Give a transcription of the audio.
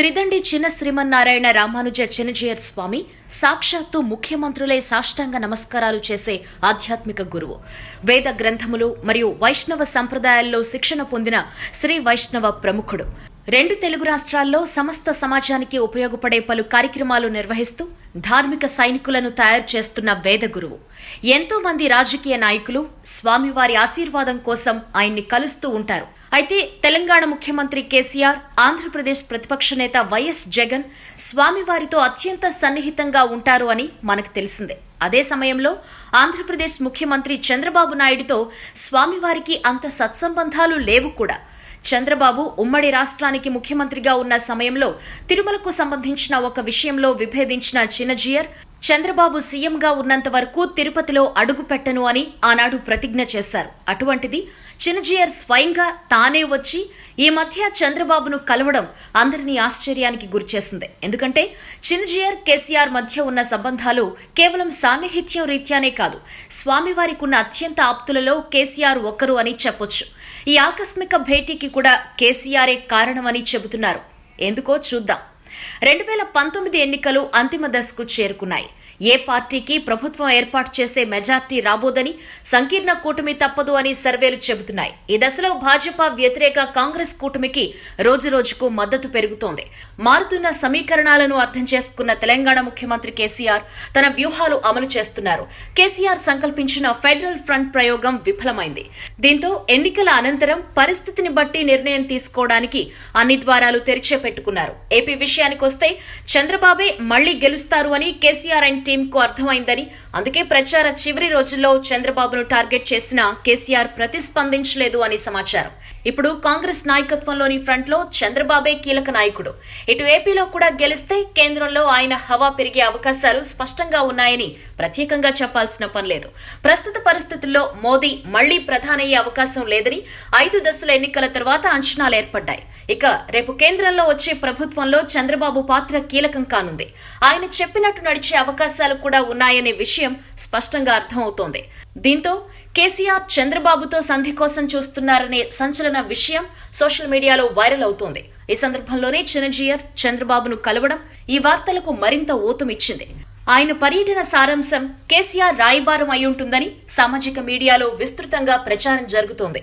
త్రిదండి చిన్న శ్రీమన్నారాయణ రామానుజ చినజయర్ స్వామి సాక్షాత్తు ముఖ్యమంత్రులే సాష్టాంగ నమస్కారాలు చేసే ఆధ్యాత్మిక గురువు. వేద గ్రంథములు మరియు వైష్ణవ సంప్రదాయాల్లో శిక్షణ పొందిన శ్రీ వైష్ణవ ప్రముఖుడు. రెండు తెలుగు రాష్ట్రాల్లో సమస్త సమాజానికి ఉపయోగపడే పలు కార్యక్రమాలు నిర్వహిస్తూ ధార్మిక సైనికులను తయారు చేస్తున్న వేద గురువు. ఎంతో మంది రాజకీయ నాయకులు స్వామివారి ఆశీర్వాదం కోసం ఆయన్ని కలుస్తూ ఉంటారు. అయితే తెలంగాణ ముఖ్యమంత్రి కేసీఆర్ ఆంధ్రప్రదేశ్ ప్రతిపక్ష నేత వైఎస్ జగన్ స్వామివారితో అత్యంత సన్నిహితంగా ఉంటారు అని మనకు తెలిసిందే. అదే సమయంలో ఆంధ్రప్రదేశ్ ముఖ్యమంత్రి చంద్రబాబు నాయుడుతో స్వామివారికి అంత సత్సంబంధాలు లేవు కూడా. చంద్రబాబు ఉమ్మడి రాష్ట్రానికి ముఖ్యమంత్రిగా ఉన్న సమయంలో తిరుమలకు సంబంధించిన ఒక విషయంలో విభేదించిన చిన్నజీయర్ చంద్రబాబు సీఎంగా ఉన్నంత వరకు తిరుపతిలో అడుగు పెట్టను అని ఆనాడు ప్రతిజ్ఞ చేశారు. అటువంటిది చిన్నజీయర్ స్వయంగా తానే వచ్చి ఈ మధ్య చంద్రబాబును కలవడం అందరినీ ఆశ్చర్యానికి గురిచేసింది. ఎందుకంటే చిన్నజీయర్ కేసీఆర్ మధ్య ఉన్న సంబంధాలు కేవలం సాన్నిహిత్యం రీత్యానే కాదు. స్వామివారికి ఉన్న అత్యంత ఆప్తులలో కేసీఆర్ ఒక్కరు అని చెప్పొచ్చు. ఈ ఆకస్మిక భేటీకి కూడా కేసీఆరే కారణమని చెబుతున్నారు. ఎందుకో చూద్దాం. రెండు వేల పంతొమ్మిది ఎన్నికలు అంతిమ దశకు చేరుకున్నాయి. ఏ పార్టీకి ప్రభుత్వం ఏర్పాటు చేసే మెజార్టీ రాబోదని సంకీర్ణ కూటమి తప్పదు అని సర్వేలు చెబుతున్నాయి. ఈ దశలో భాజపా వ్యతిరేక కాంగ్రెస్ కూటమికి రోజురోజుకు మద్దతు పెరుగుతోంది. మారుతున్న సమీకరణాలను అర్థం చేసుకున్న తెలంగాణ ముఖ్యమంత్రి కేసీఆర్ తన వ్యూహాలు అమలు చేస్తున్నారు. కేసీఆర్ సంకల్పించిన ఫెడరల్ ఫ్రంట్ ప్రయోగం విఫలమైంది. దీంతో ఎన్నికల అనంతరం పరిస్థితిని బట్టి నిర్ణయం తీసుకోవడానికి అన్ని ద్వారాలు తెరిచే పెట్టుకున్నారు ఏపీ విషయానికొస్తే చంద్రబాబే మళ్ళీ గెలుస్తారు అని కేసీఆర్ అండ్ టీం కు అర్థమైందని. అందుకే ప్రచార చివరి రోజుల్లో చంద్రబాబును టార్గెట్ చేసిన కేసీఆర్ ప్రతిస్పందించలేదు అని సమాచారం. ఇప్పుడు కాంగ్రెస్ నాయకత్వంలోని ఫ్రంట్లో చంద్రబాబే కీలక నాయకుడు. ఇటు ఏపీలో కూడా గెలిస్తే కేంద్రంలో ఆయన హవా పెరిగే అవకాశాలు స్పష్టంగా ఉన్నాయని ప్రత్యేకంగా చెప్పాల్సిన పనిలేదు ప్రస్తుత పరిస్థితుల్లో మోదీ మళ్ళీ ప్రధానయ్యే అవకాశం లేదని ఐదు దశల ఎన్నికల తర్వాత అంచనాలు ఏర్పడ్డాయి. ఇక రేపు కేంద్రంలో వచ్చే ప్రభుత్వంలో చంద్రబాబు పాత్ర కీలకం కానుంది. ఆయన చెప్పినట్టు నడిచే అవకాశం అవకాశాలు కూడా ఉన్నాయనే విషయం స్పష్టంగా అర్థమవుతోంది. దీంతో కేసీఆర్ చంద్రబాబుతో సంధి కోసం చూస్తున్నారనే సంచలన విషయం సోషల్ మీడియాలో వైరల్ అవుతోంది. ఈ సందర్భంలోనే చిరంజీయర్ చంద్రబాబును కలవడం ఈ వార్తలకు మరింత ఊతమిచ్చింది. ఆయన పర్యటన సారాంశం కేసీఆర్ రాయబారం అయి ఉంటుందని సామాజిక మీడియాలో విస్తృతంగా ప్రచారం జరుగుతోంది.